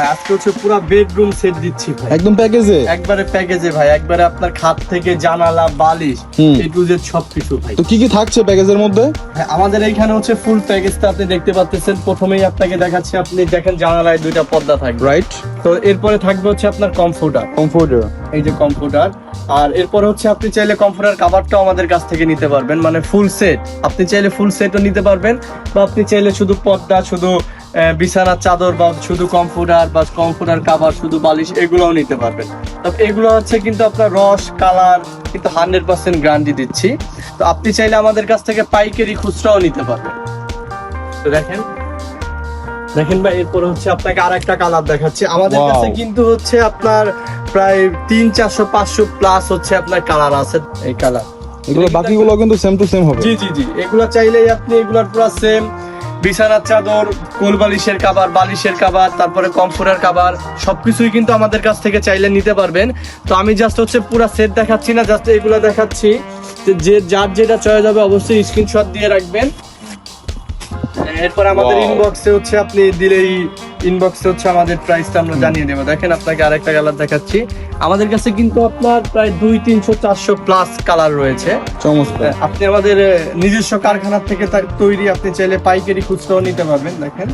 ভাই আজকে হচ্ছে পুরো বেডরুম সেট দিচ্ছি ভাই। একদম প্যাকেজে একবারে প্যাকেজে ভাই একবারে আপনার খাট থেকে জানালা বালিশ। এ টু জেড সবকিছু ভাই। তো কি কি থাকছে প্যাকেজের মধ্যে? আমাদের এইখানে হচ্ছে ফুল প্যাকেজটা আপনি দেখতে পাচ্ছেন। প্রথমেই আপনাকে দেখাচ্ছি আপনি দেখেন জানালায় দুইটা পর্দা থাকবে। রাইট তো এরপরে থাকবে হচ্ছে আপনার কমফোর্টার কমফোর্টার এই যে কম্পিউটার আর এরপর হচ্ছে আপনি চাইলে কম্পিউটার কাভারটাও আমাদের কাছ থেকে নিতে পারবেন। মানে ফুল সেট আপনি চাইলে ফুল সেটও নিতে পারবেন বা আপনি চাইলে শুধু পর্দা শুধু বিছানার চাদর বা শুধু কম্পিউটার বা কম্পিউটার কাভার শুধু বালিশ এগুলোও নিতে পারবেন। তবে এগুলো হচ্ছে কিন্তু আপনার রস কালার কিন্তু হান্ড্রেড পার্সেন্ট গ্যারান্টি দিচ্ছি। তো আপনি চাইলে আমাদের কাছ থেকে পাইকারি খুচরাও নিতে পারবেন। তো দেখেন দেখেন ভাই এরপর হচ্ছে আপনাকে আর একটা কালার দেখাচ্ছি। আমাদের কাছে কিন্তু হচ্ছে আপনার প্রায় তিন চারশো পাঁচশো প্লাস হচ্ছে আপনার কালার আছে। এই কালার। এগুলো বাকিগুলো কিন্তু সেম টু সেম হবে। জি জি জি। এগুলো চাইলেই আপনি এগুলোর পুরো সেম বিছানার চাদর কোল বালিশের কাবার বালিশের কাবার তারপরে কমফোর্টার কাবার সবকিছুই কিন্তু আমাদের কাছ থেকে চাইলে নিতে পারবেন। তো আমি জাস্ট হচ্ছে পুরো সেট দেখাচ্ছি না জাস্ট এগুলো দেখাচ্ছি। যে যে যার যেটা চয়েস হবে অবশ্যই স্ক্রিনশট দিয়ে রাখবেন। এরপর আমাদের ইনবক্সে হচ্ছে আপনি দিলেই ইনবক্সে হচ্ছে আমাদের প্রাইসটা আমরা জানিয়ে দেবো। দেখেন আপনাকে আরেকটা কালার দেখাচ্ছি। আমাদের কাছে কিন্তু আপনার প্রায় দুই তিনশো চারশো প্লাস কালার রয়েছে। আপনি আমাদের নিজস্ব কারখানা থেকে তার তৈরি আপনি চাইলে পাইকারি খুচরাও নিতে পারবেন দেখেন।